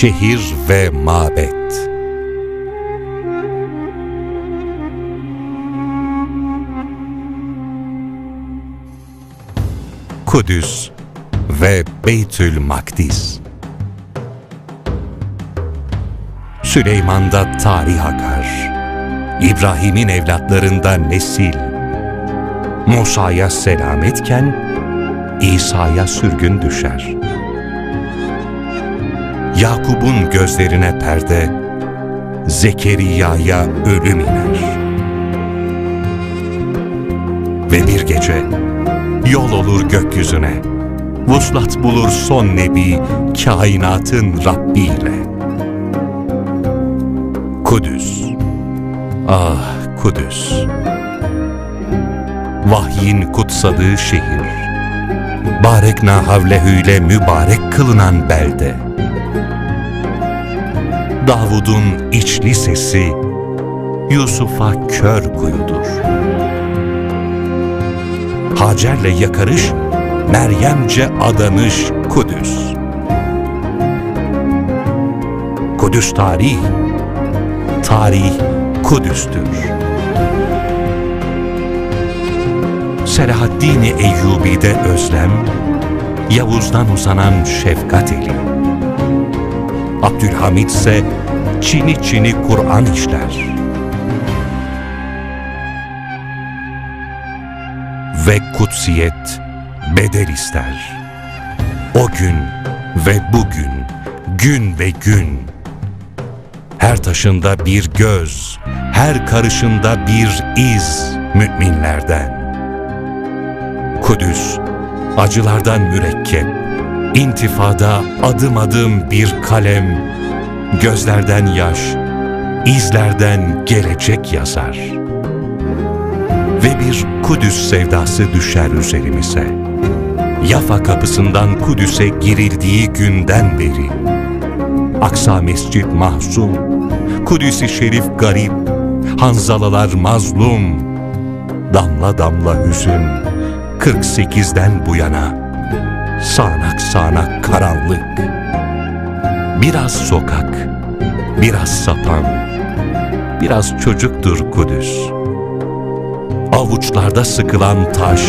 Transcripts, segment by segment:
şehir ve mabet. Kudüs ve Beytül Makdis. Süleyman'da tarih akar. İbrahim'in evlatlarında nesil. Musa'ya selametken İsa'ya sürgün düşer. Yakub'un gözlerine perde, Zekeriya'ya ölüm iner. Ve bir gece yol olur gökyüzüne, vuslat bulur son nebi kainatın Rabbi ile. Kudüs, ah Kudüs, vahyin kutsadığı şehir, Barekna havlehüyle mübarek kılınan belde. Davud'un içli sesi Yusuf'a kör kuyudur. Hacer'le yakarış, Meryemce adanış Kudüs. Kudüs tarih, tarih Kudüs'tür. Selahaddin-i Eyyubi'de özlem, Yavuz'dan uzanan şefkat eli. Abdülhamid ise çini çini Kur'an işler. Ve kutsiyet bedel ister. O gün ve bugün, gün ve gün. Her taşında bir göz, her karışında bir iz müminlerden. Kudüs, acılardan mürekkep, intifada adım adım bir kalem, gözlerden yaş, izlerden gelecek yazar. Ve bir Kudüs sevdası düşer üzerimize. Yafa kapısından Kudüs'e girildiği günden beri. Aksa Mescid mahzun, Kudüs-i Şerif garip, Hanzalalar mazlum, damla damla hüzün, 48'den bu yana sağanak sağanak karanlık. Biraz sokak, biraz sapan, biraz çocuktur Kudüs. Avuçlarda sıkılan taş,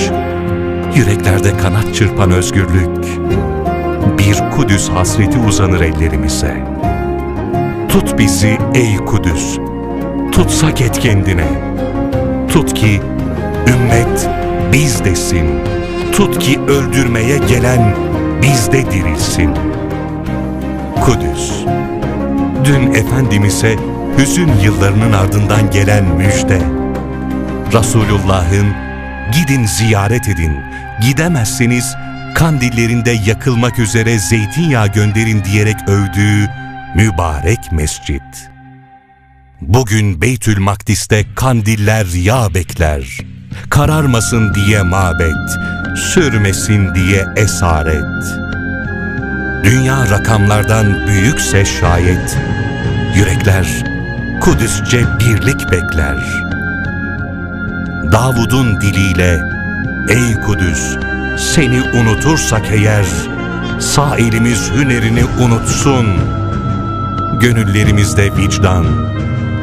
yüreklerde kanat çırpan özgürlük. Bir Kudüs hasreti uzanır ellerimize. Tut bizi ey Kudüs, tutsak et kendine. Tut ki ümmet biz desin. Tut ki öldürmeye gelen bizde dirilsin. Kudüs. Dün Efendimiz'e hüzün yıllarının ardından gelen müjde. Resulullah'ın gidin ziyaret edin, gidemezseniz kandillerinde yakılmak üzere zeytinyağı gönderin diyerek övdüğü mübarek mescit. Bugün Beytül Makdis'te kandiller yağ bekler. Kararmasın diye mabet, sürmesin diye esaret. Dünya rakamlardan büyükse şayet, yürekler Kudüsçe birlik bekler. Davud'un diliyle, ey Kudüs, seni unutursak eğer, sağ elimiz hünerini unutsun. Gönüllerimizde vicdan,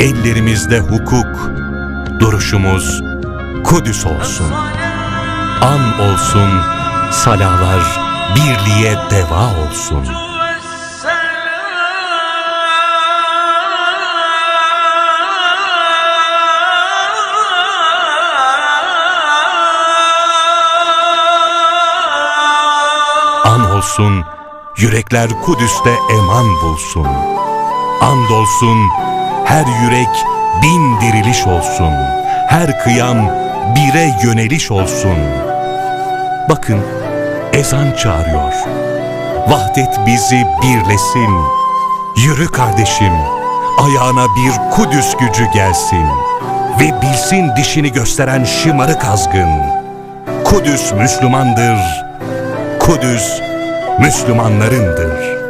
ellerimizde hukuk, duruşumuz Kudüs olsun. An olsun, salalar birliğe deva olsun. An olsun, yürekler Kudüs'te eman bulsun. And olsun, her yürek bin diriliş olsun. Her kıyam bire yöneliş olsun. Bakın, ezan çağırıyor. Vahdet bizi birlesin. Yürü kardeşim, ayağına bir Kudüs gücü gelsin. Ve bilsin dişini gösteren şımarık azgın. Kudüs Müslümandır. Kudüs Müslümanlarındır.